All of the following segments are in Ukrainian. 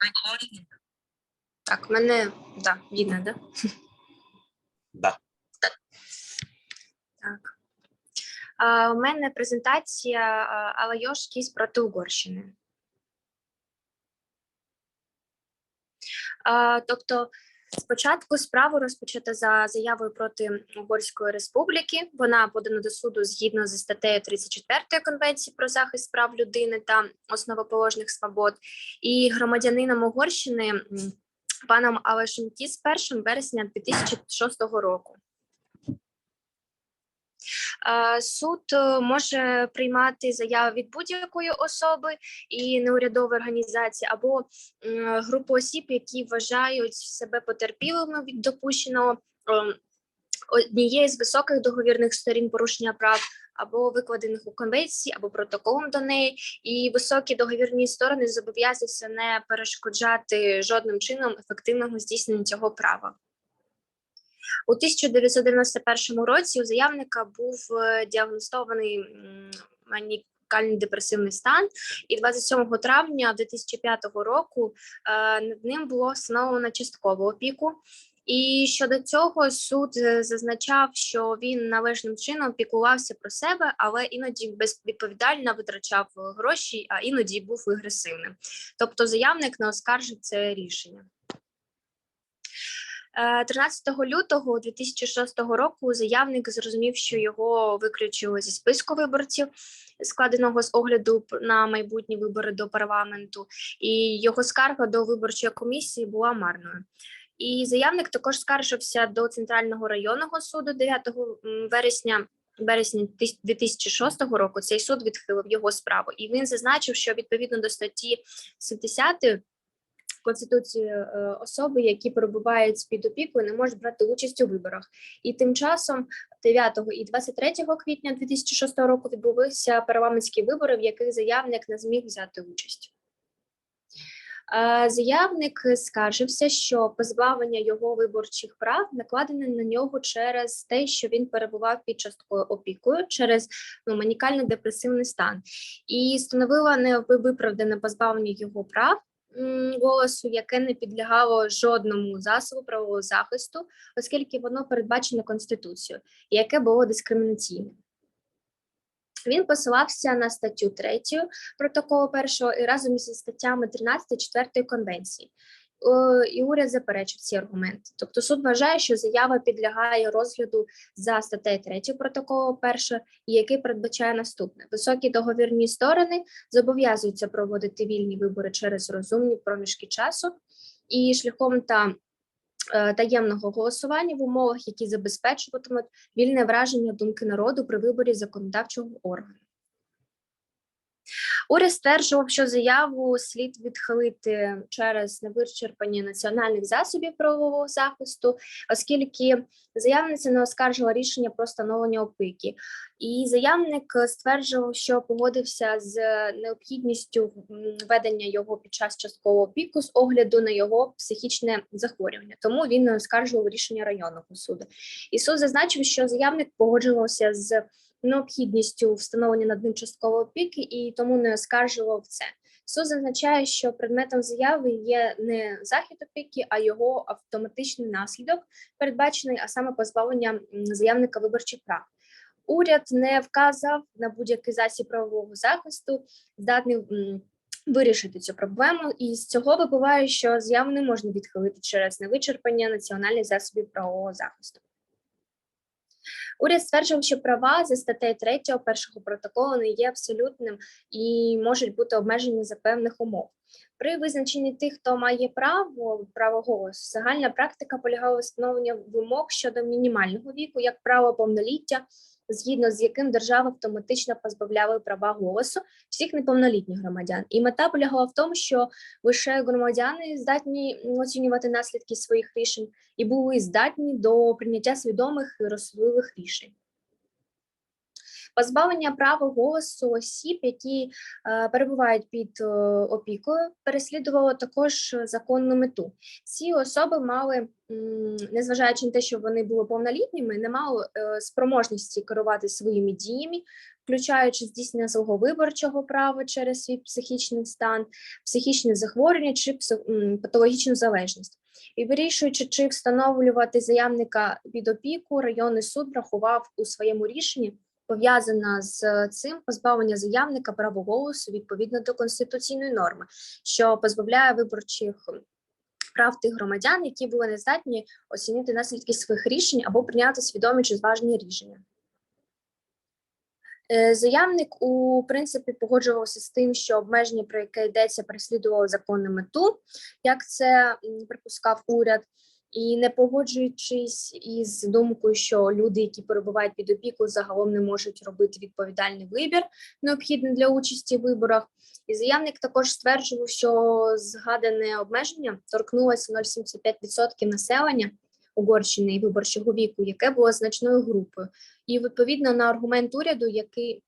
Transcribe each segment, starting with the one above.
Recording. Так, мене да, видно, да? Да. Так. А, у мене презентація Алайошки Алайош Кіс проти Угорщини. А, тобто, спочатку справу розпочата за заявою проти Угорської республіки. Вона подана до суду згідно зі статтею 34 Конвенції про захист прав людини та основоположних свобод. І громадянином Угорщини паном Алешем Кіс 1 вересня 2006 року. Суд е, може приймати заяви від будь-якої особи і неурядової організації або групи осіб, які вважають себе потерпілими від допущеного ем, однієї з високих договірних сторін порушення прав або викладених у конвенції, або протоколом до неї, і високі договірні сторони зобов'язуються не перешкоджати жодним чином ефективному здійсненню цього права. У 1991 році у заявника був е, діагностований манікальний депресивний стан, і 27 травня 2005 року е, над ним було встановлено часткову опіку. І щодо цього суд е, зазначав, що він належним чином піклувався про себе, але іноді безвідповідально витрачав гроші, а іноді був агресивним. Тобто заявник не оскаржив це рішення. Е, 13 лютого 2006 року заявник зрозумів, що його виключили зі списку виборців, складеного з огляду на майбутні вибори до парламенту, і його скарга до виборчої комісії була марною. І заявник також скаржився до центрального районного суду 9 м, вересня. Тис- 2006 року цей суд відхилив його справу, і він зазначив, що відповідно до статті 70 Конституції е, особи, які перебувають під опікою, не можуть брати участь у виборах. І тим часом 9 і 23 квітня 2006 року відбулися парламентські вибори, в яких заявник не зміг взяти участь. Е, Заявник скаржився, що позбавлення його виборчих прав накладене на нього через те, що він перебував під часткою опікою через ну, манікально депресивний стан, і становило невиправдане позбавлення його прав голосу, яке не підлягало жодному засобу правового захисту, оскільки воно передбачено Конституцією, яке було дискримінаційним. Він посилався на статтю 3 протоколу першого і разом із статтями 13 4 конвенції. Е, І уряд заперечив ці аргументи. Тобто суд вважає, що заява підлягає розгляду за статтею 3 протоколу першого, і який передбачає наступне: високі договірні сторони зобов'язуються проводити вільні вибори через розумні проміжки часу і шляхом та е, таємного голосування в умовах, які забезпечуватимуть вільне враження думки народу при виборі законодавчого органу. Уряд стверджував, що заяву слід відхилити через невичерпання національних засобів правового захисту, оскільки заявниця не оскаржила рішення про встановлення опіки. І заявник стверджував, що погодився з необхідністю м, ведення його під час часткового опіку з огляду на його психічне захворювання. Тому він не оскаржував рішення районного суду. І суд зазначив, що заявник погоджувався з необхідністю встановлення над ним часткової опіки і тому не оскаржував це. Суд зазначає, що предметом заяви є не захід опіки, а його автоматичний наслідок, передбачений, а саме позбавлення заявника виборчих прав. Уряд не вказав на будь-який засіб правового захисту, здатний вирішити цю проблему, і з цього випливає, що заяву не можна відхилити через невичерпання національних засобів правового захисту. Уряд стверджував, що права за статтею 3 першого протоколу не є абсолютним і можуть бути обмежені за певних умов. При визначенні тих, хто має право право голосу, загальна практика полягала встановлення вимог щодо мінімального віку, як право повноліття, згідно з яким держава автоматично позбавляла права голосу всіх неповнолітніх громадян. І мета полягала в тому, що лише громадяни здатні оцінювати наслідки своїх рішень і були здатні до прийняття свідомих і розсудливих рішень. Позбавлення права голосу осіб, які е, перебувають під е, опікою, переслідувало також законну мету. Ці особи мали, незважаючи на те, що вони були повнолітніми, не мали е, спроможності керувати своїми діями, включаючи здійснення свого виборчого права через свій психічний стан, психічне захворювання чи патологічну залежність. І вирішуючи, чи встановлювати заявника під опіку, районний суд врахував у своєму рішенні пов'язана з цим позбавлення заявника права голосу відповідно до конституційної норми, що позбавляє виборчих прав тих громадян, які були не здатні оцінити наслідки своїх рішень або прийняти свідомі чи зважені рішення. Е, Заявник у принципі погоджувався з тим, що обмеження, про яке йдеться, переслідувало законну мету, як це припускав уряд, і не погоджуючись із думкою, що люди, які перебувають під опікою, загалом не можуть робити відповідальний вибір, необхідний для участі в виборах. І заявник також стверджував, що згадане обмеження торкнулося 0,75% населення Угорщини і виборчого віку, яке було значною групою. І відповідно на аргумент уряду, який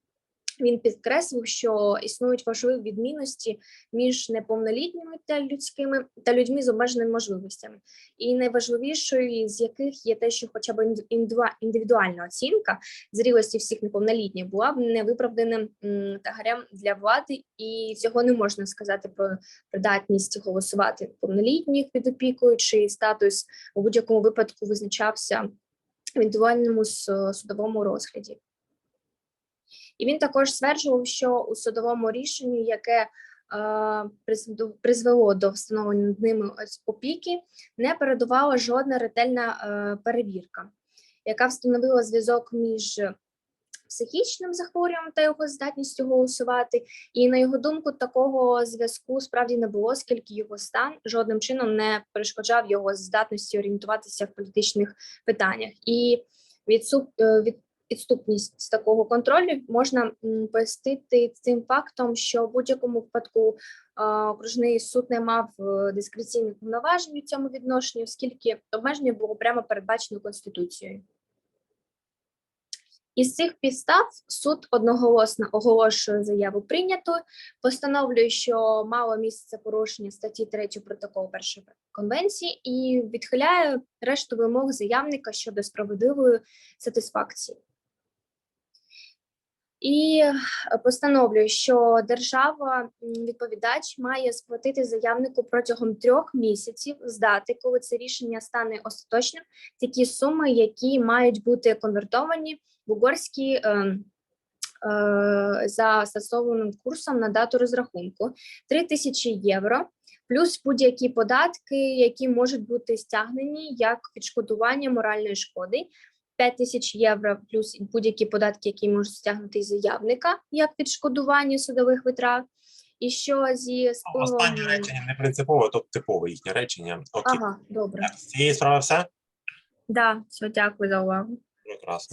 він підкреслив, що існують важливі відмінності між неповнолітніми та людськими та людьми з обмеженими можливостями, і найважливішою з яких є те, що хоча б індивідуальна оцінка зрілості всіх неповнолітніх була б невиправданим тагарем для влади, і цього не можна сказати про придатність голосувати повнолітніх під опікою, чи статус у будь-якому випадку визначався в індивідуальному судовому розгляді. І він також стверджував, що у судовому рішенні, яке е, призвело до встановлення ними опіки, не передувала жодна ретельна е, перевірка, яка встановила зв'язок між психічним захворюванням та його здатністю голосувати. І на його думку, такого зв'язку справді не було, оскільки його стан жодним чином не перешкоджав його здатності орієнтуватися в політичних питаннях. І відсуп, е, від відступність з такого контролю можна пояснити цим фактом, що в будь-якому випадку окружний суд не мав е, дискреційних повноважень у цьому відношенні, оскільки обмеження було прямо передбачено конституцією. Із цих підстав суд одноголосно оголошує заяву прийнятою, постановлює, що мало місце порушення статті 3 протоколу першої конвенції і відхиляє решту вимог заявника щодо справедливої сатисфакції. І е, постановлює, що держава відповідач має сплатити заявнику протягом трьох місяців з дати, коли це рішення стане остаточним, такі суми, які мають бути конвертовані в угорські е, е, за стосованим курсом на дату розрахунку 3 тисячі євро, плюс будь-які податки, які можуть бути стягнені як відшкодування моральної шкоди. 5 тисяч євро плюс будь-які податки, які можуть стягнути із заявника як відшкодування судових витрат. І що зі Ну, Останнє речення не принципове, то типове їхнє речення. Окей. Ага, добре. З цієї справи все? Да, все, дякую за увагу. Прекрасно.